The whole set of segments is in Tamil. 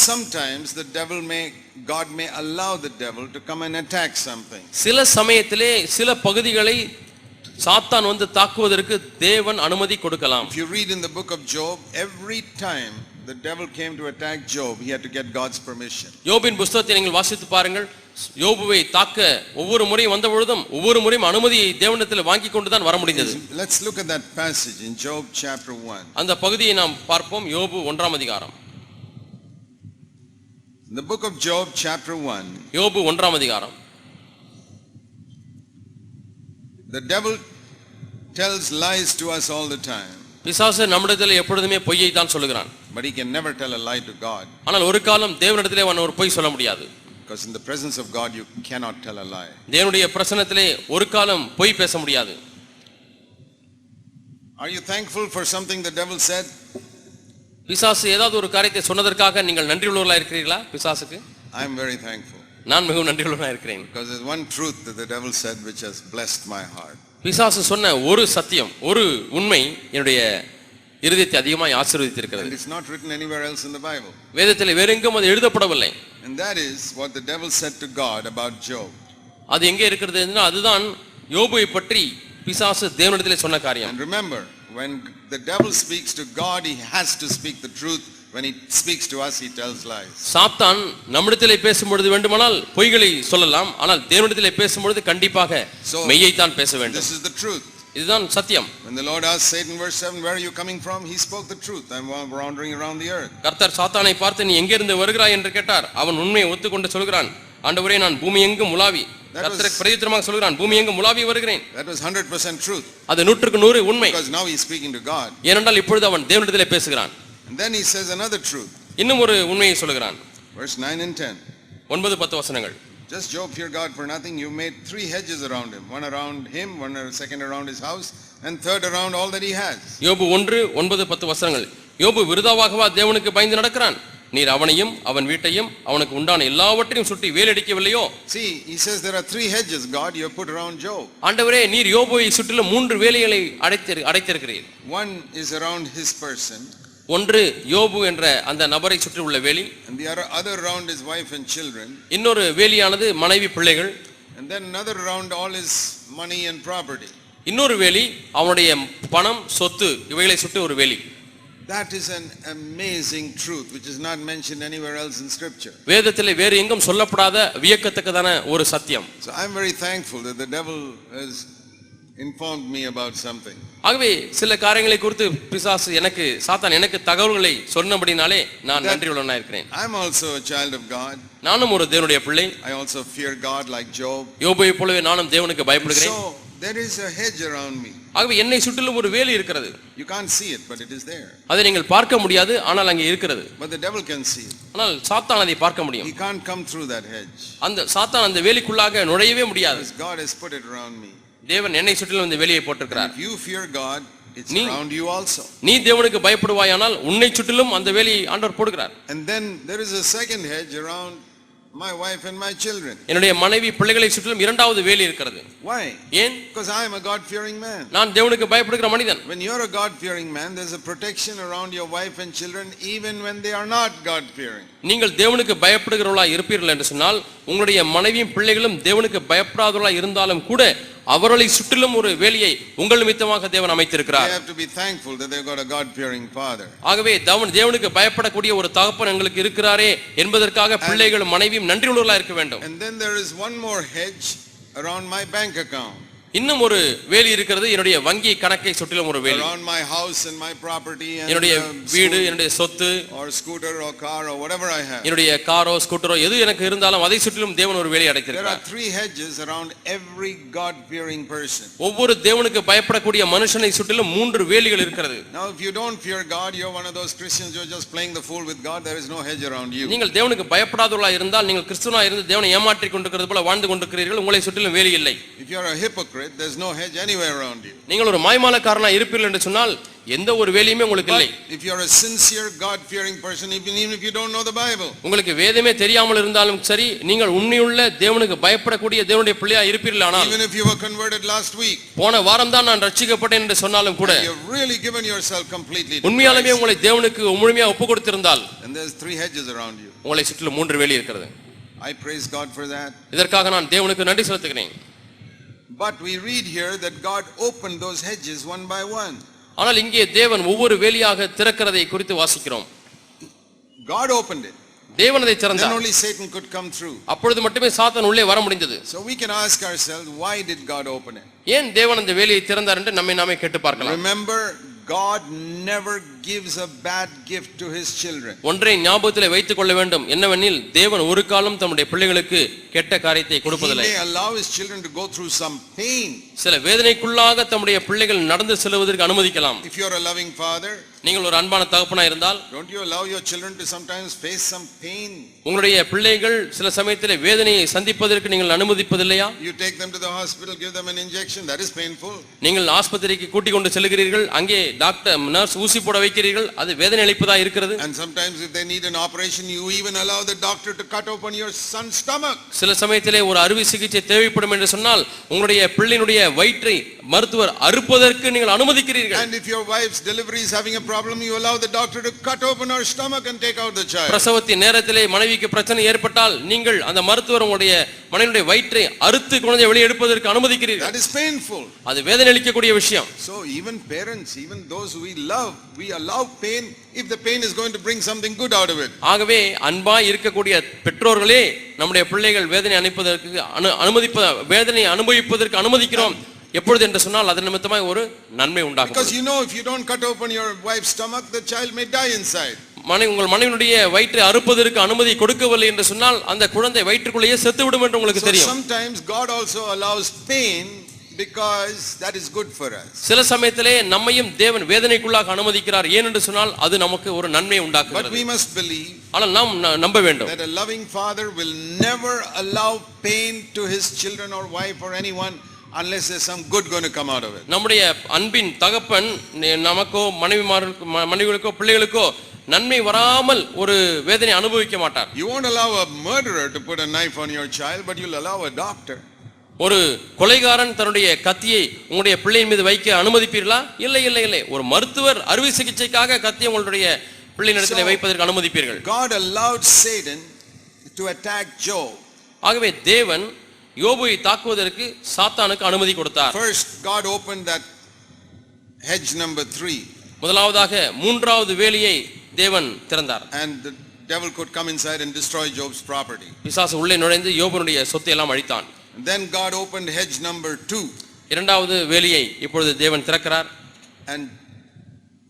sometimes the devil may, God may allow the devil to come and attack something. சில சமயத்திலே சில பகுதிகளை சாத்தான் வந்து தாக்குவதற்கு தேவன் அனுமதி கொடுக்கலாம் If you read in the book of Job, every time the devil came to attack Job, he had to get God's permission. யோபின் புஸ்தகத்தை நீங்கள் வாசித்து பாருங்கள் யோபுவை தாக்க ஒவ்வொரு முறையும் வந்த பொழுதும் ஒவ்வொரு முறையும் அனுமதியை தேவனிடத்தில் வாங்கி கொண்டு தான் வர முடிந்தது Let's look at that passage in Job chapter 1. அந்த பகுதியை நாம் பார்ப்போம் யோபு ஒன்றாம் அதிகாரம் the book of Job chapter 1, யோபு ஒன்றாம் அதிகாரம் the devil tells lies to us all the time, பிசாசு நம்மிடத்தில் எப்பொழுதுமே பொய்யை தான் சொல்லுகிறான் but he can never tell a lie to God. ஆனால் ஒரு காலம் தேவனிடத்திலே அவன் ஒரு பொய் சொல்ல முடியாது Because in the presence of God, you cannot tell a lie. தேவனுடைய பிரசனத்திலே ஒரு காலம் பொய் பேச முடியாது Are you thankful for something the devil said? பிசாசு ஏதாவது ஒரு காரியத்தை சொன்னதற்காக நீங்கள் நன்றி உள்ளவர்களா இருக்கிறீர்களா பிசாசுக்கு I'm very thankful. நான் மிகவும் நன்றி உள்ளவனா இருக்கிறேன் Because there's one truth that the devil said which has blessed my heart. பிசாசு சொன்ன ஒரு சத்தியம் ஒரு உண்மை என்னுடைய இருதயத்தை அதிகமாய் And ஆசீர்வதித்திருக்கிறது it's not written anywhere else in the Bible. வேதத்தில் வேறெங்கும் அது எழுதப்படவில்லை And that is what the devil said to God about Job. அது எங்கே இருக்கிறது அதுதான் யோபுவை பற்றி பிசாசு தேவனிடத்திலே சொன்ன காரியம் And remember, when the devil speaks to God, he has to speak the truth. When he speaks to us, he tells lies. சாத்தான் நம்மிடத்திலே பேசும்பொழுது வேண்டுமானால் பொய்களை சொல்லலாம் ஆனால் தேவனிடத்திலே பேசும்பொழுது கண்டிப்பாக So- மெய்யைத்தான் பேச வேண்டும் This is the truth. இதுதான் சத்தியம் When the Lord asked Satan, verse 7, where are you coming from? He spoke the truth. I'm wa- wandering around the earth. கர்த்தர் சாத்தானை பார்த்து நீ எங்கிருந்து வருகிறாய் என்று கேட்டார் அவன் உண்மையை ஒத்துக்கொண்டு சொல்கிறான் ஆண்டவரே நான் பூமி எங்கும் உலாவி கர்த்தருக்கு பிரதித்திரமாக சொல்கிறான் பூமி எங்கும் உலாவி வருகிறேன் That was 100% truth. அது நூற்றுக்கு நூறு உண்மை Because now he's speaking to God. ஏனென்றால் இப்பொழுது அவன் தேவனிடத்திலே பேசுகிறான் And then he says another truth. இன்னும் ஒரு உண்மையை சொல்லுகிறான் Verse 9 and 10. ஒன்பது பத்து வசனங்கள் Just Job feared God for nothing. You made three hedges around him. One around him, one second around his house, and third around all that he has. யோபு ஒன்று ஒன்பது பத்து வசனங்கள் யோபு விருதாவாகவா தேவனுக்கு பயந்து நடக்கிறான் நீர் அவனையும் அவன் வீட்டையும் அவனுக்கு உண்டான எல்லாவற்றையும் சுட்டி வேலடிக்கவில்லையோ See, he says there are three hedges, God, you have put around Job. ஆண்டவரே நீர் யோபுவை சுற்றிலும் மூன்று வேலைகளை அடைத்து அடைத்திருக்கிறீர் One is around his person, ஒன்று யோபு என்ற அந்த நபரை சுற்றி உள்ள வேலி and the other, around his wife and children, இன்னொரு வேலியானது மனைவி பிள்ளைகள் and then another around all his money and property. இன்னொரு வேலி அவனுடைய பணம் சொத்து இவைகளை சுற்றி ஒரு வேலி That is an amazing truth which is not mentioned anywhere else in scripture. வேதத்திலே வேறு எங்கும் சொல்லப்படாத வியக்கத்தக்கதான ஒரு சத்தியம் So I'm very thankful that the devil has informed me about something. ஆகவே சில காரியங்களை குறித்து பிசாசு எனக்கு சாத்தான் எனக்கு தகவல்களை சொன்னபடினாலே நான் நன்றி உள்ளவனா இருக்கிறேன் I'm also a child of God. நானும் ஒரு தேவனுடைய பிள்ளை I also fear God like Job. யோபுவை போலவே நானும் தேவனுக்கு பயப்படுகிறேன் So there is a hedge around me. ஆகவே என்னை சுற்றிலும் ஒரு வேலி இருக்கிறது You can't see it, but it is there. அதை நீங்கள் பார்க்க முடியாது ஆனால் அங்கே இருக்கிறது But the devil can see it. ஆனால் சாத்தான் அதை பார்க்க முடியும் He can't come through that hedge. அந்த சாத்தான் அந்த வேலிக்குள்ளாக நுழையவே முடியாது God has put it around me. தேவன் என்னை சுற்றிலும் இந்த வேலியை போட்டிருக்கிறார் you fear God, it's நீ- around you also. நீ தேவனுக்கு பயப்படுவாயானால் உன்னை சுற்றிலும் அந்த வேலியை ஆண்டவர் போடுகிறார் And then there is a second hedge around my wife and my children. என்னுடைய மனைவி பிள்ளைகளை சுற்றிலும் இரண்டாவது வேலி இருக்கிறது Why? ஏன் Because I am a God-fearing man. நான் தேவனுக்கு பயப்படுகிற மனிதன் When you're a God-fearing man, there's a protection around your wife and children even when they are not God-fearing. நீங்கள் தேவனுக்கு பயப்படுகிறவர்களா இருப்பீர்கள் என்று சொன்னால் உங்களுடைய மனைவியும் பிள்ளைகளும் தேவனுக்கு பயப்படாதவர்களா இருந்தாலும் கூட அவர்களை சுற்றிலும் ஒரு வேலியை உங்கள் நிமித்தமாக தேவன் They அமைத்திருக்கிறார் have to be thankful that they've got a God-fearing father. ஆகவே தேவன் தேவனுக்கு பயப்படக்கூடிய ஒரு தகப்பன் எங்களுக்கு இருக்கிறாரே என்பதற்காக பிள்ளைகளும் மனைவியும் நன்றி உள்ளவர்களா இருக்க வேண்டும் And then there is one more hedge around my bank account, இன்னும் ஒரு வேலி இருக்கிறது என்னுடைய வங்கி கணக்கை சுற்றிலும் ஒரு வேலி my house and my property and என்னுடைய uh, வீடு என்னுடைய சொத்து or scooter or car or whatever I have. என்னுடைய காரோ ஸ்கூட்டரோ எது எனக்கு இருந்தாலும் அதை சுற்றிலும் தேவன் ஒரு வேலி There are அடைத்திருக்கிறார் three hedges around every God-fearing person. ஒவ்வொரு தேவனுக்கு பயப்படக்கூடிய மனுஷனை சுற்றிலும் மூன்று வேலிகள் இருக்கிறது Now, if you don't fear God, you're one of those Christians who are just playing the fool with God. There is no hedge around you. நீங்கள் தேவனுக்கு பயப்படாதவர்களா இருந்தால் நீங்கள் கிறிஸ்துவனா இருந்து தேவனை ஏமாற்றிக் கொண்டிருக்கிறது போல வாழ்ந்து கொண்டிருக்கிறீர்கள் உங்களை சுற்றிலும் வேலி இல்லை If you're a hypocrite, hypocrite, there's no hedge anywhere around you. நீங்கள் ஒரு மாய்மாலக்காரனா இருப்பீர்கள் என்று சொன்னால் எந்த ஒரு வேலையுமே உங்களுக்கு இல்லை if you're a sincere, God-fearing person, even, even if you don't know the Bible, உங்களுக்கு வேதமே தெரியாமல் இருந்தாலும் சரி நீங்கள் உண்மையுள்ள தேவனுக்கு பயப்படக்கூடிய தேவனுடைய பிள்ளையா இருப்பீர்கள் ஆனால் even if you were converted last week, போன வாரம் தான் நான் ரட்சிக்கப்பட்டேன் என்று சொன்னாலும் கூட you've really given yourself completely உண்மையாலுமே உங்களை தேவனுக்கு முழுமையா ஒப்பு கொடுத்திருந்தால் and there's three hedges around you. உங்களை சுற்றிலும் மூன்று வேலி இருக்கிறது I praise God for that. இதற்காக நான் தேவனுக்கு நன்றி செலுத்துகிறேன் But we read here that God opened those hedges one by one. ஆனால் இங்கே தேவன் ஒவ்வொரு வேலியாக திறக்கிறதை குறித்து வாசிக்கிறோம் God opened it. தேவன் அதை Then திறந்தார் only Satan could come through. அப்பொழுது மட்டுமே சாத்தான் உள்ளே வர முடிந்தது So we can ask ourselves, why did God open it? ஏன் தேவன் அந்த வேலையை திறந்தார் என்று நம்மை நாமே கேட்டு பார்க்கலாம் Remember, God never gives a bad gift to his children. ஒன்றை ஞாபகத்தில் வைத்துக் கொள்ள வேண்டும் என்னவெனில் தேவன் ஒரு காலம் தம்முடைய பிள்ளைகளுக்கு கெட்ட காரியத்தை He கொடுப்பதில்லை may allow his children to go through some pain. சில வேதனைக்குள்ளாக தம்முடைய பிள்ளைகள் நடந்து செல்வதற்கு அனுமதிக்கலாம் If you're a loving father, நீங்கள் ஒரு அன்பான தகப்பனா இருந்தால் don't you allow your children to sometimes face some pain? உங்களுடைய பிள்ளைகள் சில சமயத்தில் வேதனையை சந்திப்பதற்கு நீங்கள் அனுமதிப்பதில்லையா You take them to the hospital, give them an injection, that is painful. நீங்கள் ஆஸ்பத்திரிக்கு கூட்டிக் கொண்டு செல்கிறீர்கள் அங்கே டாக்டர் நர்ஸ் ஊசி போட வைக்கிறீர்கள் அது வேதனை அளிப்பதா இருக்கிறது And sometimes if they need an operation, you even allow the doctor to cut open your son's stomach. சில சமயத்திலே ஒரு அறுவை சிகிச்சை தேவைப்படும் என்று சொன்னால் உங்களுடைய பிள்ளையினுடைய வயிற்றை மருத்துவர் அறுப்பதற்கு நீங்கள் அனுமதிக்கிறீர்கள் And if your wife's delivery is having a problem, you allow the doctor to cut open her stomach and take out the child. பிரசவத்தின் நேரத்திலே மனைவிக்கு பிரச்சனை ஏற்பட்டால் நீங்கள் அந்த மருத்துவர் உங்களுடைய மனைவியுடைய வயிற்றை அறுத்து குழந்தையை வெளியே எடுப்பதற்கு அனுமதிக்கிறீர்கள் That is painful. அது வேதனை அளிக்கக்கூடிய விஷயம் So even parents, even those we love, we allow pain if the pain is going to bring something good out of it. ஆகவே அன்பாய் இருக்கக்கூடிய பெற்றோர்களே நம்முடைய பிள்ளைகள் வேதனை அனுப்பதற்கு அனு அனுமதிப்ப வேதனை அனுபவிப்பதற்கு அனுமதிக்கிறோம் எப்பொழுது என்று சொன்னால் அதன் நிமித்தமாய் ஒரு நன்மை Because உண்டாகும் you know if you don't cut open your wife's stomach, the child may die inside. மனை உங்கள் மனைவினுடைய வயிற்றை அறுப்பதற்கு அனுமதி கொடுக்கவில்லை என்று சொன்னால் அந்த குழந்தை வயிற்றுக்குள்ளேயே செத்து விடும் என்று உங்களுக்கு So தெரியும் sometimes God also allows pain because that is good for us. சில சமயத்திலே நம்மையும் தேவன் வேதனைக்குள்ளாக அனுமதிக்கிறார் ஏனென்று சொன்னால் அது நமக்கு ஒரு நன்மை But உண்டாக்குகிறது we must believe ஆனால் நாம் ந- நம்ப வேண்டும் that a loving father will never allow pain to his children or wife or anyone unless there's some good going to come out of it. நம்முடைய அன்பின் தகப்பன் நமக்கோ மனைவிமார்களுக்கோ மனைவிகளுக்கோ பிள்ளைகளுக்கோ நன்மை வராமல் ஒரு வேதனை அனுபவிக்க மாட்டார் You won't allow a murderer to put a knife on your child, but you'll allow a doctor. ஒரு கொலைகாரன் தன்னுடைய கத்தியை உங்களுடைய பிள்ளையின் மீது வைக்க அனுமதிப்பீர்களா இல்லை இல்லை இல்லை ஒரு மருத்துவர் அறுவை சிகிச்சைக்காக கத்தியை உங்களுடைய பிள்ளையினிடத்தில் So- வைப்பதற்கு அனுமதிப்பீர்கள் God allowed Satan to attack Job. ஆகவே தேவன் யோபுவை தாக்குவதற்கு சாத்தானுக்கு அனுமதி கொடுத்தார் First, God opened that hedge number three, முதலாவதாக மூன்றாவது வேலியை தேவன் திறந்தார் and the devil could come inside and destroy Job's property. பிசாசு உள்ளே நுழைந்து யோபனுடைய சொத்தை எல்லாம் அழித்தான் then God opened hedge number two, இரண்டாவது வேலியை இப்பொழுது தேவன் திறக்கிறார் and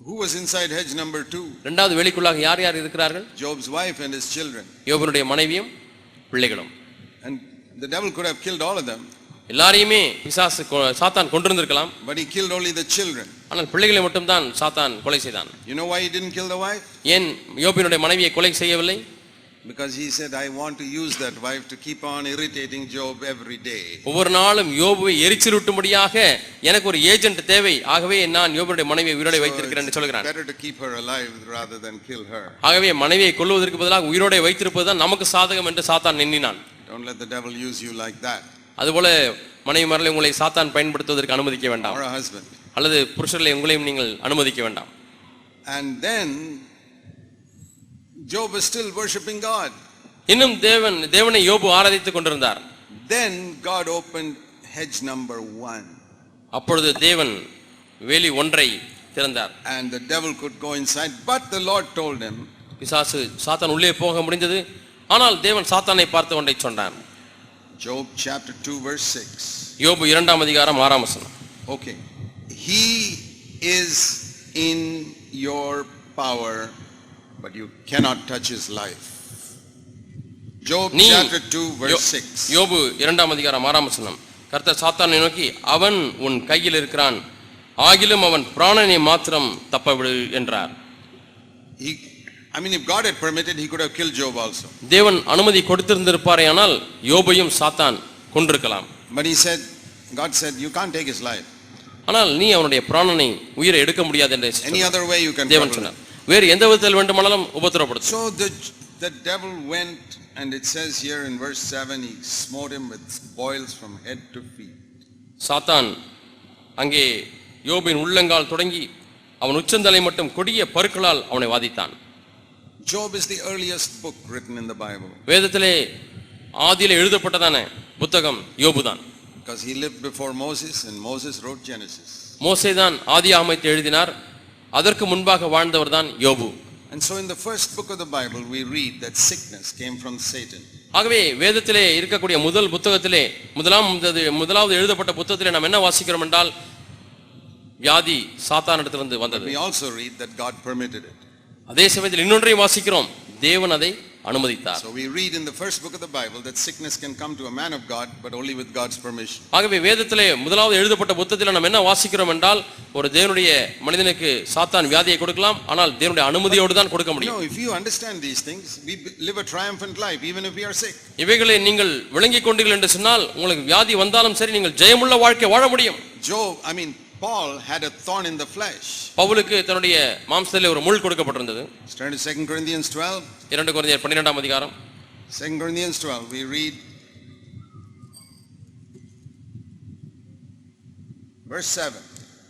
who was inside hedge number two? இரண்டாவது வேலிக்குள்ளாக யார் யார் இருக்கிறார்கள் Job's wife and his children. யோபனுடைய மனைவியும் பிள்ளைகளும் the devil could have killed all of them, எல்லாரையுமே பிசாசு சாத்தான் கொண்டிருந்திருக்கலாம் but he killed only the children. ஆனால் பிள்ளைகளை மட்டும்தான் சாத்தான் கொலை செய்தான் You know why he didn't kill the wife? ஏன் யோபினுடைய மனைவியை கொலை செய்யவில்லை Because he said, I want to use that wife to keep on irritating Job every day. ஒவ்வொரு நாளும் யோபுவை எரிச்சலூட்டும்படியாக எனக்கு ஒரு ஏஜென்ட் தேவை ஆகவே நான் யோபனுடைய மனைவியை உயிரோட வைத்திருக்கிறேன் என்று சொல்கிறான் better to keep her alive rather than kill her. ஆகவே மனைவியை கொல்வதற்கு பதிலாக உயிரோட வைத்திருப்பதுதான் நமக்கு சாதகம் என்று சாத்தான் எண்ணினான் Don't let the devil use you like that, அதுபோல மனைவிமார்களை உங்களை சாத்தான் பயன்படுத்துவதற்கு அனுமதிக்க வேண்டாம் or a husband. அல்லது புருஷர்களை உங்களையும் நீங்கள் அனுமதிக்க வேண்டாம் And then Job is still worshiping God. இன்னும் தேவன் தேவனை யோபு ஆராதித்துக் கொண்டிருந்தார் Then God opened hedge number one, அப்பொழுது தேவன் வேலி ஒன்றை திறந்தார் and the devil could go inside. But the Lord told him, பிசாசு சாத்தான் உள்ளே போக முடிந்தது ஆனால் தேவன் சாத்தானை பார்த்து ஒன்றை சொன்னான் Job chapter 2, verse 6. யோபு இரண்டாம் அதிகாரம் ஆறாம் வசனம் Okay. He is in your power, but you cannot touch his life. Job நீ chapter 2, verse யோ- 6. யோபு இரண்டாம் அதிகாரம் ஆறாம் வசனம் கர்த்தர் சாத்தானை நோக்கி அவன் உன் கையில் இருக்கிறான் ஆகிலும் அவன் பிராணனை மாத்திரம் தப்பவிடு என்றார் I mean, if God had permitted, he could have killed Job also. தேவன் அனுமதி கொடுத்திருந்திருப்பாரேயானால் யோபையும் சாத்தான் கொண்டிருக்கலாம் But he said, God said, You can't take his life. ஆனால் நீ அவனுடைய பிராணனை உயிரை எடுக்க முடியாது என்று Any other way you can தேவன் trouble him. சொன்னார் வேறு எந்த விதத்தில் வேண்டுமானாலும் உபத்திரப்படுத்தும் So the, the devil went, and it says here in verse 7 he smote him with boils from head to feet. சாத்தான் அங்கே யோபின் உள்ளங்கால் தொடங்கி அவன் உச்சந்தலை மட்டும் கொடிய பருக்களால் அவனை வாதித்தான் Job is the earliest book written in the Bible வேதத்திலே ஆதியிலே எழுதப்பட்டதான புத்தகம் யோபுதான் because he lived before Moses, and Moses wrote Genesis. மோசேதான் ஆதி அமைத்து எழுதினார் அதற்கு முன்பாக வாழ்ந்தவர் தான் யோபு And so in the first book of the Bible, we read that sickness came from Satan. ஆகவே வேதத்திலே இருக்கக்கூடிய முதல் புத்தகத்திலே முதலாம் முதது- முதலாவது எழுதப்பட்ட புத்தகத்திலே நாம் என்ன வாசிக்கிறோம் என்றால் வியாதி சாத்தானிடத்திலிருந்து வந்தது We also read that God permitted it. அதே சமயத்தில் இன்னொன்றையும் வாசிக்கிறோம் தேவன் அதை அனுமதித்தார் So we read in the first book of the Bible that sickness can come to a man of God, but only with God's permission. ஆகவே வேதத்திலே முதலாவது எழுதப்பட்ட புத்தகத்தில் நாம் என்ன வாசிக்கிறோம் என்றால் ஒரு தேவனுடைய மனிதனுக்கு சாத்தான் வியாதியை கொடுக்கலாம் ஆனால் தேவனுடைய அனுமதியோடு தான் கொடுக்க முடியும் No, if you understand these things, we live a triumphant life, even if we are sick. இவைகளை நீங்கள் விளங்கிக் கொண்டீர்கள் என்று சொன்னால் உங்களுக்கு வியாதி வந்தாலும் சரி நீங்கள் ஜெயமுள்ள வாழ்க்கை வாழ முடியும் Job, I mean, Paul had a thorn in the flesh. பவுலுக்கு தன்னுடைய மாம்சத்திலே ஒரு முள் கொடுக்கப்பட்டிருந்தது Let's turn to 2 Corinthians 12. இரண்டு குழந்தையர் பன்னிரெண்டாம் அதிகாரம் 2 Corinthians 12, we read verse 7.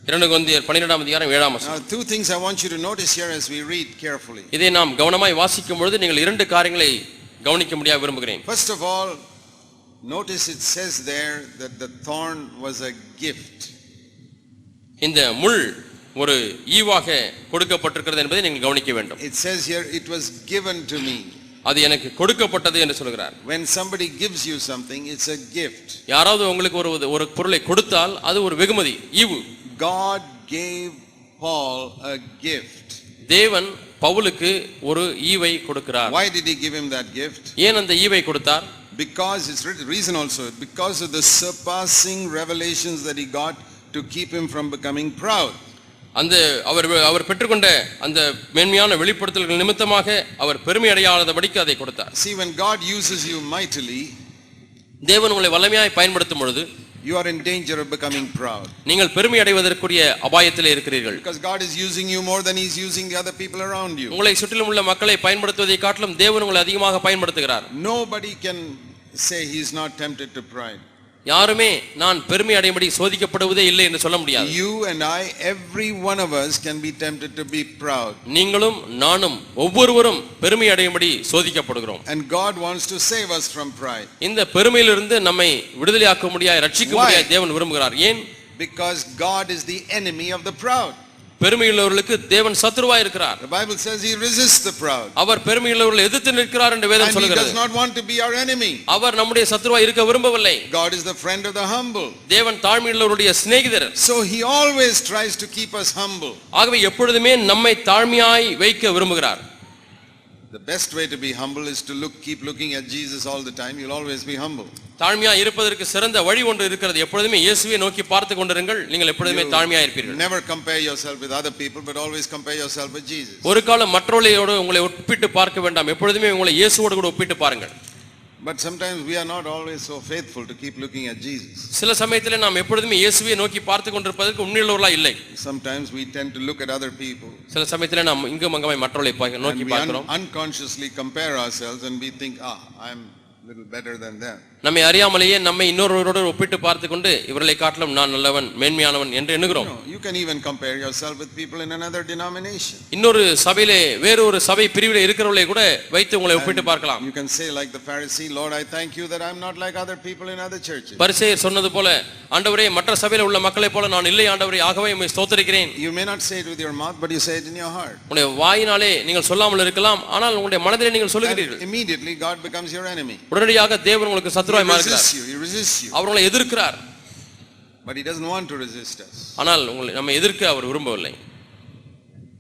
இரண்டு குழந்தையர் பன்னிரெண்டாம் அதிகாரம் ஏழாம் Now, வசனம் two things I want you to notice here as we read carefully. இதை நாம் கவனமாய் வாசிக்கும் பொழுது நீங்கள் இரண்டு காரியங்களை கவனிக்க முடியாது விரும்புகிறேன் First of all, notice it says there that the thorn was a gift. இந்த முள் ஒரு ஈவாக கொடுக்கப்பட்டிருக்கிறது என்பதை நீங்கள் கவனிக்க வேண்டும் It says here, it was given to me. அது எனக்கு கொடுக்கப்பட்டது என்று சொல்கிறார் When somebody gives you something, it's a gift. யாராவது உங்களுக்கு ஒரு ஒரு பொருளை கொடுத்தால் அது ஒரு வெகுமதி ஈவு God gave Paul a gift. தேவன் பவுலுக்கு ஒரு ஈவை கொடுக்கிறார் Why did he give him that gift? ஏன் அந்த ஈவை கொடுத்தார் Because it's written, reason also, because of the surpassing revelations that he got to keep him from becoming proud. அந்த அவர் அவர் பெற்றுக்கொண்ட அந்த மேன்மையான வெளிப்படுத்தல்கள் நிமித்தமாக அவர் பெருமை அடையாதபடிக்கு அதை கொடுத்தார் See, when God uses you mightily, தேவன் உங்களை வல்லமையாய் பயன்படுத்தும் பொழுது you are in danger of becoming proud. நீங்கள் பெருமை அடைவதற்குரிய அபாயத்திலே இருக்கிறீர்கள் Because God is using you more than he's using the other people around you. உங்களை சுற்றிலும் உள்ள மக்களை பயன்படுத்துவதை காட்டிலும் தேவன் உங்களை அதிகமாக பயன்படுத்துகிறார் Nobody can say he's not tempted to pride. யாருமே நான் பெருமை அடையும்படி சோதிக்கப்படுவதே இல்லை என்று சொல்ல முடியாது You and I, every one of us can be tempted to be proud. நீங்களும் நானும் ஒவ்வொருவரும் பெருமை அடையும்படி சோதிக்கப்படுகிறோம் And God wants to save us from pride. இந்த பெருமையிலிருந்து நம்மை விடுதலையாக்க முடியாது ரட்சிக்க Why? முடியாது தேவன் விரும்புகிறார் ஏன் Because God is the enemy of the proud. பெருமையுள்ளவர்களுக்கு தேவன் சத்துருவாய் இருக்கிறார் The Bible says he resists the proud. அவர் பெருமையுள்ளவர்களை எதிர்த்து நிற்கிறார் என்று வேதம் And he does சொல்கிறது not want to be our enemy. அவர் நம்முடைய சத்துருவாய் இருக்க விரும்பவில்லை God is the friend of the humble. தேவன் தாழ்மையுள்ளவருடைய சிநேகிதர் So he always tries to keep us humble. ஆகவே எப்பொழுதுமே நம்மை தாழ்மையாய் வைக்க விரும்புகிறார் The best way to be humble is to look, keep looking at Jesus all the time. You'll always be humble. தாழ்மையாய் இருப்பதற்கு சிறந்த வழி ஒன்று இருக்கிறது எப்பொழுதுமே இயேசுவை நோக்கி பார்த்து கொண்டிருங்கள் நீங்கள் எப்பொழுதுமே தாழ்மையாய் இருப்பீர்கள் Never compare yourself with other people, but always compare yourself with Jesus. ஒரு காலம் மற்றவர்களோடு உங்களை ஒப்பிட்டு பார்க்க வேண்டாம் எப்பொழுதுமே உங்களை இயேசுவோடு கூட ஒப்பிட்டு பாருங்கள் But sometimes we are not always so faithful to keep looking at Jesus. சில சமயத்தில் நாம் எப்பொழுதுமே இயேசுவை நோக்கி பார்த்து கொண்டிருப்பதற்கு உண்மையுள்ளவர்களா இல்லை Sometimes we tend to look at other people. சில சமயத்தில் நாம் இங்கும் அங்கமாய் மற்றவர்களை பார்க்க- And நோக்கி we un- பார்க்கிறோம் unconsciously compare ourselves and we think, ah, I'm a நம்மை அறியாமலேயே நம்மை இன்னொருவரோடு ஒப்பிட்டு பார்த்து கொண்டு இவர்களை காட்டிலும் நான் நல்லவன் மேன்மையானவன் என்று எண்ணுகிறோம் No, you can even compare yourself with people in another denomination. இன்னொரு சபையிலே வேறொரு சபை பிரிவிலே இருக்கிறவர்களை கூட வைத்து உங்களை ஒப்பிட்டு பார்க்கலாம் You can say like the Pharisee, Lord, I thank you that I'm not like other people in other churches. பரிசேயர் சொன்னது போல ஆண்டவரே மற்ற சபையில உள்ள மக்களைப் போல நான் இல்லை ஆண்டவரே ஆகவே உம்மை ஸ்தோத்திரிக்கிறேன் You may not say it with your mouth, but you say it in your heart. உங்களுடைய வாயினாலே நீங்கள் சொல்லாமல் இருக்கலாம் ஆனால் உங்களுடைய மனதிலே நீங்கள் சொல்லுகிறீர்கள் immediately God becomes your enemy. உடனடியாக தேவன் உங்களுக்கு சத்துருவாய் மாறுகிறார். அவர் உங்களை எதிர்க்கிறார் But he doesn't want to resist us. ஆனால் உங்களை நம்ம எதிர்க்க அவர் விரும்பவில்லை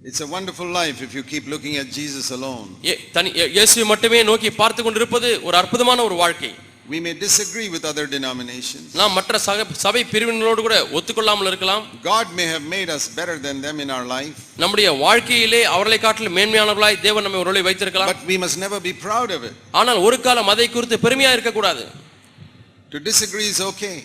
It's a wonderful life if you keep looking at Jesus alone. ஏ- தனி இயே- இயேசுவை மட்டுமே நோக்கி பார்த்து கொண்டிருப்பது ஒரு அற்புதமான ஒரு வாழ்க்கை We may disagree with other denominations. நாம் மற்ற சக சபை பிரிவினரோடு கூட ஒத்துக்கொள்ளாமல் இருக்கலாம் God may have made us better than them in our life, நம்முடைய வாழ்க்கையிலே அவர்களை காட்டிலும் மேன்மையானவர்களாய் தேவன் நம்மை ஒருவரை வைத்திருக்கலாம் but we must never be proud of it. ஆனால் ஒரு காலம் அதை குறித்து பெருமையா இருக்கக்கூடாது To disagree is okay.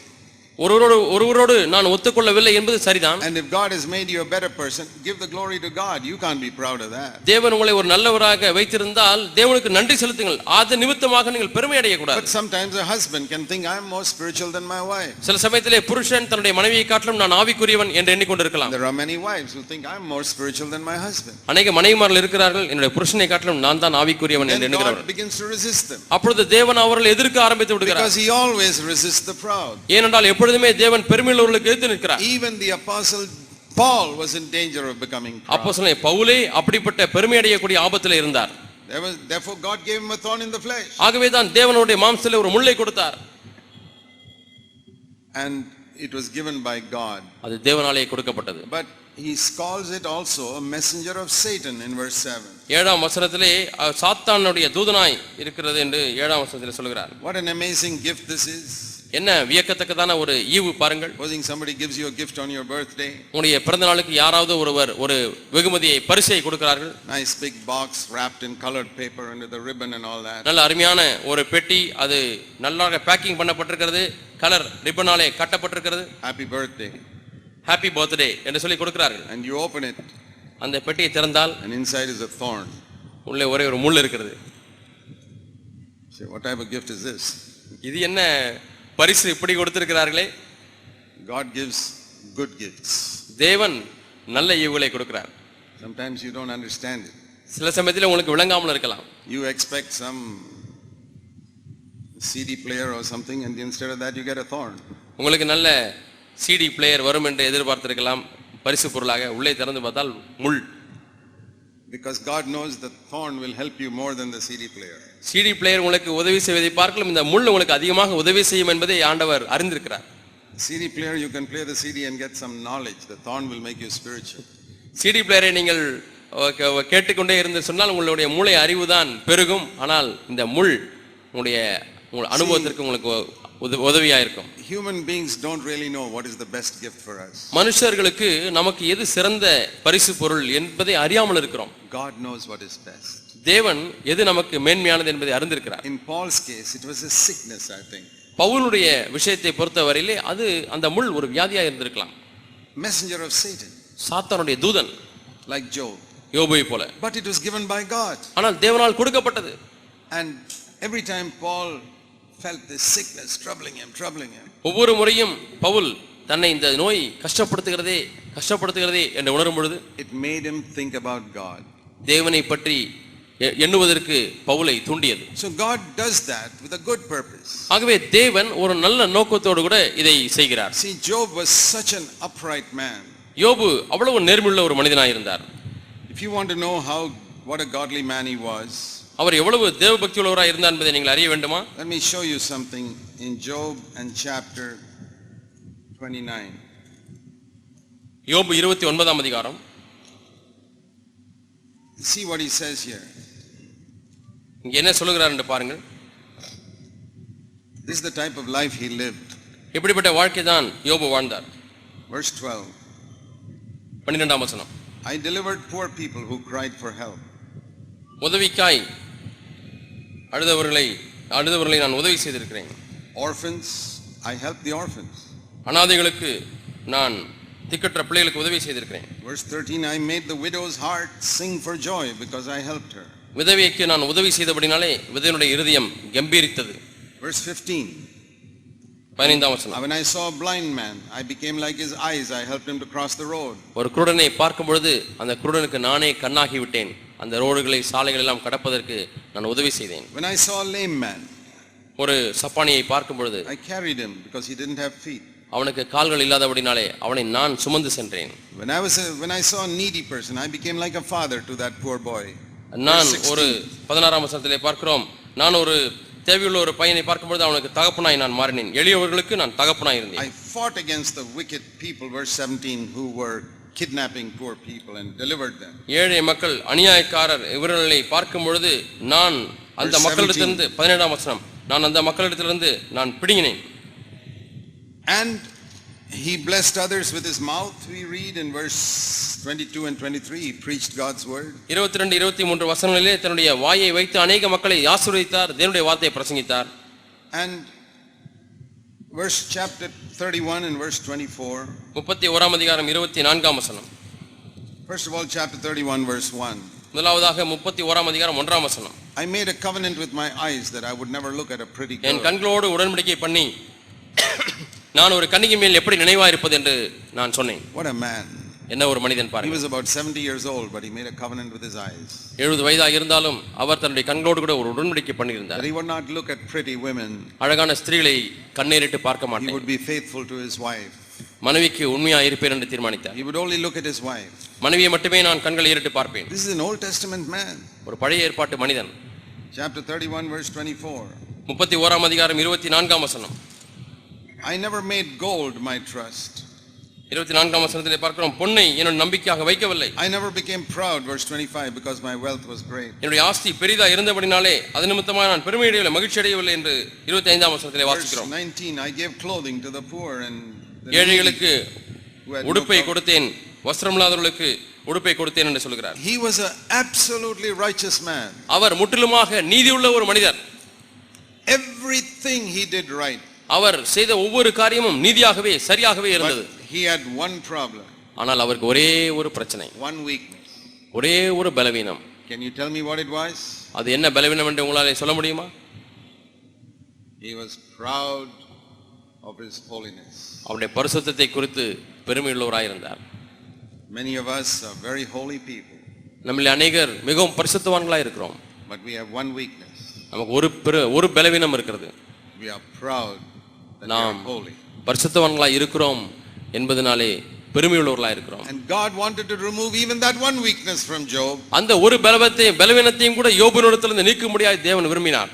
ஒருவரோடு ஒருவரோடு நான் ஒத்துக்கொள்ளவில்லை என்பது சரிதான் And if God has made you a better person, give the glory to God. You can't be proud of that. தேவன் உங்களை ஒரு நல்லவராக வைத்திருந்தால் தேவனுக்கு நன்றி செலுத்துங்கள் அது நிமித்தமாக நீங்கள் பெருமை அடையக்கூடாது But sometimes a husband can think, I'm more spiritual than my wife. சில சமயத்திலே புருஷன் தன்னுடைய மனைவியை காட்டிலும் நான் ஆவிக்குரியவன் என்று எண்ணிக்கொண்டிருக்கலாம் There are many wives who think, I'm more spiritual than my husband. அநேக மனைவிமார்கள் இருக்கிறார்கள் என்னுடைய புருஷனை காட்டிலும் நான் தான் ஆவிக்குரியவன் என்று Then God எண்ணுகிறவர் begins to resist them. அப்பொழுது தேவன் அவர்கள் எதிர்க்க ஆரம்பித்து விடுகிறார் Because he always resists the proud. ஏனென்றால் எப்பொழுதுமே தேவன் பெருமையுள்ளவர்களுக்கு எதிர்த்து நிற்கிறார் Even the apostle Paul was in danger of becoming proud. அப்போ பவுலே அப்படிப்பட்ட பெருமை அடையக்கூடிய ஆபத்தில் இருந்தார் There was, therefore God gave him a thorn in the flesh. ஆகவே தான் தேவனுடைய மாம்சத்தில் ஒரு முள்ளை கொடுத்தார் And it was given by God. அது தேவனாலே கொடுக்கப்பட்டது But he calls it also a messenger of Satan in verse 7. ஏழாம் வசனத்திலே சாத்தானுடைய தூதனாய் இருக்கிறது என்று ஏழாம் வசனத்தில் சொல்கிறார் What an amazing gift this is. என்ன வியக்கத்தக்கதான ஒரு ஈவு பாருங்கள் Supposing somebody gives you a gift on your birthday, உங்களுடைய பிறந்த நாளுக்கு யாராவது ஒருவர் ஒரு வெகுமதியை பரிசை கொடுக்கிறார்கள் nice big box wrapped in colored paper under the ribbon and all that. நல்ல அருமையான ஒரு பெட்டி அது நல்லாக பேக்கிங் பண்ணப்பட்டிருக்கிறது கலர் ரிப்பனாலே கட்டப்பட்டிருக்கிறது Happy birthday. ஹாப்பி பர்த்டே என்று சொல்லி கொடுக்கிறார்கள் And you open it, அந்த பெட்டியை திறந்தால் and inside is a thorn. உள்ளே ஒரே ஒரு முள் இருக்கிறது Say, what type of gift is this? இது என்ன பரிசு இப்படி கொடுத்திருக்கிறார்களே God gives good gifts. தேவன் நல்ல ஈவுகளை கொடுக்கிறார் Sometimes you don't understand it. சில சமயத்தில் உங்களுக்கு விளங்காமல் இருக்கலாம் You expect some CD player or something, and instead of that, you get a thorn. உங்களுக்கு நல்ல சிடி பிளேயர் வரும் என்று எதிர்பார்த்திருக்கலாம் பரிசு பொருளாக உள்ளே திறந்து பார்த்தால் முள் Because God knows the thorn will help you more than the CD player. CD player உங்களுக்கு உதவி செய்வதை பார்க்கலாம் இந்த முள் உங்களுக்கு அதிகமாக உதவி செய்யும் என்பதை ஆண்டவர் அறிந்திருக்கிறார் CD player, you can play the CD and get some knowledge. The thorn will make you spiritual. CD பிளேயரை நீங்கள் கேட்டுக்கொண்டே இருந்து சொன்னால் உங்களுடைய மூளை அறிவு தான் பெருகும் ஆனால் இந்த முள் உங்களுடைய உங்கள் அனுபவத்திற்கு உங்களுக்கு உதவியா இருக்கும் Human beings don't really know what is the best gift for us. மனுஷர்களுக்கு நமக்கு எது சிறந்த பரிசு பொருள் என்பதை அறியாமல் இருக்கிறோம் God knows what is best. தேவன் எது நமக்கு மேன்மையானது என்பதை அறிந்திருக்கிறார் In Paul's case, it was a sickness, I think. பவுலுடைய விஷயத்தை பொறுத்தவரையிலே அது அந்த முள் ஒரு வியாதியா இருந்திருக்கலாம் Messenger of Satan, சாத்தானுடைய தூதன் like Job. யோபுவை போல But it was given by God. ஆனால் தேவனால் கொடுக்கப்பட்டது And every time Paul felt this sickness troubling him, troubling him, ஒவ்வொரு முறையும் பவுல் தன்னை இந்த நோய் கஷ்டப்படுத்துகிறதே கஷ்டப்படுத்துகிறதே என்று உணரும் பொழுது it made him think about God. தேவனை பற்றி எ- எண்ணுவதற்கு பவுலை தூண்டியது So God does that with a good purpose. ஆகவே தேவன் ஒரு நல்ல நோக்கத்தோடு கூட இதை செய்கிறார் See, Job was such an upright man. யோபு அவ்வளவு நேர்மையுள்ள ஒரு மனிதனாய் இருந்தார் If you want to know how what a godly man he was, அவர் எவ்வளவு தேவபக்தி உள்ளவராய் இருந்தார் என்பதை நீங்கள் அறிய வேண்டுமா let me show you something in Job and chapter 29. யோபு இருபத்தி ஒன்பதாம் அதிகாரம் See what he says here. இங்க என்ன சொல்லுகிறார் என்று பாருங்கள் This is the type of life he lived. இப்படிப்பட்ட வாழ்க்கை தான் யோபு வாழ்ந்தார் Verse 12. பன்னிரெண்டாம் வசனம் I delivered poor people who cried for help. உதவிக்காய் அழுதவர்களை அழுதவர்களை நான் உதவி செய்திருக்கிறேன் Orphans, I helped the orphans. அனாதைகளுக்கு நான் திக்கற்ற பிள்ளைகளுக்கு உதவி செய்திருக்கிறேன் Verse 13, I made the widow's heart sing for joy because I helped her. விதவைக்கு நான் உதவி செய்தபடினாலே விதவனுடைய இருதயம் கம்பீரித்தது Verse 15, பதினைந்தாம் வசனம் when I saw a blind man, I became like his eyes. I helped him to cross the road. ஒரு குருடனை பார்க்கும் பொழுது அந்த குருடனுக்கு நானே கண்ணாகி விட்டேன் அந்த ரோடுகளை சாலைகள் எல்லாம் கடப்பதற்கு நான் உதவி செய்தேன் When I saw a lame man, ஒரு சப்பானியை பார்க்கும் பொழுது I carried him because he didn't have feet. அவனுக்கு கால்கள் இல்லாதபடினாலே அவனை நான் சுமந்து சென்றேன் When I was a, when I saw a needy person, I became like a father to that poor boy. நான் Verse 16. ஒரு பதினாறாம் வசனத்திலே பார்க்கிறோம் நான் ஒரு தேவையுள்ள ஒரு பையனை பார்க்கும்பொழுது அவனுக்கு தகப்பனாய் நான் மாறினேன் எளியவர்களுக்கு நான் தகப்பனாய் இருந்தேன் I fought against the wicked people, verse 17, who were kidnapping poor people and delivered them. ஏழை மக்கள் அநியாயக்காரர் இவர்களை பார்க்கும் பொழுது நான் அந்த Verse மக்களிடத்திலிருந்து பதினேழாம் வசனம் நான் அந்த மக்களிடத்திலிருந்து நான் பிடுங்கினேன் And he blessed others with his mouth, we read in verse 22 and 23. He preached God's word. இருபத்தி ரெண்டு இருபத்தி மூன்று வசனங்களிலே தன்னுடைய வாயை வைத்து அநேக மக்களை ஆசீர்வதித்தார் தேவனுடைய வார்த்தையை பிரசங்கித்தார் And Verse chapter 31 and verse 24. முப்பத்தி ஓராம் அதிகாரம் இருபத்தி நான்காம் வசனம் First of all, chapter 31, verse 1. முதலாவதாக முப்பத்தி ஓராம் அதிகாரம் ஒன்றாம் வசனம் I made a covenant with my eyes that I would never look at a pretty N girl. கண்களோடு உடன்படிக்கை பண்ணி நான் ஒரு கன்னிகை மேல் எப்படி நினைவா இருப்பது என்று நான் சொன்னேன் What a man. என்ன ஒரு மனிதன் He பாருங்க was about 70 years old, but he made a covenant with his eyes. எழுபது வயதாக இருந்தாலும் அவர் தன்னுடைய கண்களோடு கூட ஒரு உடன்படிக்கை பண்ணியிருந்தார் That he would not look at pretty women. அழகான ஸ்திரீகளை கண்ணீரிட்டு பார்க்க He மாட்டேன் would be faithful to his wife. மனைவிக்கு உண்மையா இருப்பேன் என்று தீர்மானித்தார் He would only look at his wife. மனைவியை மட்டுமே நான் கண்கள் ஏறிட்டு பார்ப்பேன் This is an Old Testament man. ஒரு பழைய ஏற்பாட்டு மனிதன் Chapter 31, verse 24. முப்பத்தி ஓராம் அதிகாரம் இருபத்தி நான்காம் வசனம் I never made gold my trust. இருபத்தி நான்காம் வசனத்திலே பார்க்கிறோம் பொன்னை என்னோட நம்பிக்கையாக வைக்கவில்லை I never became proud, verse 25, because my wealth was great. என்னுடைய ஆஸ்தி பெரிதா இருந்தபடினாலே அது நிமித்தமாக நான் பெருமை அடையவில்லை மகிழ்ச்சி அடையவில்லை என்று இருபத்தி ஐந்தாம் வசனத்திலே வாசிக்கிறோம் 19, I gave clothing to the poor and ஏழைகளுக்கு உடுப்பை. கொடுத்தேன் வஸ்திரமில்லாதவர்களுக்கு உடுப்பை கொடுத்தேன் என்று சொல்கிறார் He was an absolutely righteous man. அவர் முற்றிலுமாக நீதியுள்ள ஒரு மனிதர் Everything he did right. அவர் செய்த ஒவ்வொரு காரியமும் நீதியாகவே சரியாகவே இருந்தது he had one problem, ஆனால் அவருக்கு ஒரே ஒரு பிரச்சனை one weakness. ஒரே ஒரு பலவீனம் Can you tell me what it was? அது என்ன பலவீனம் என்று உங்களாலே சொல்ல முடியுமா He was proud of his holiness. அவருடைய பரிசுத்தத்தை குறித்து பெருமையுள்ளவராயிருந்தார் Many of us are very holy people, நம்மில் அநேகர் மிகவும் பரிசுத்தவான்களாக இருக்கிறோம் but we have one weakness. நமக்கு ஒரு ஒரு பலவீனம் இருக்கிறது We are proud that we are நாம் holy. பரிசுத்தவான்களாக இருக்கிறோம் என்பதனாலே பெருமையுள்ளவர்களாக இருக்கிறோம் And God wanted to remove even that one weakness from Job. அந்த ஒரு பலவத்தையும் பலவீனத்தையும் கூட யோபுனிடத்திலிருந்து நீக்க முடியாது தேவன் விரும்பினார்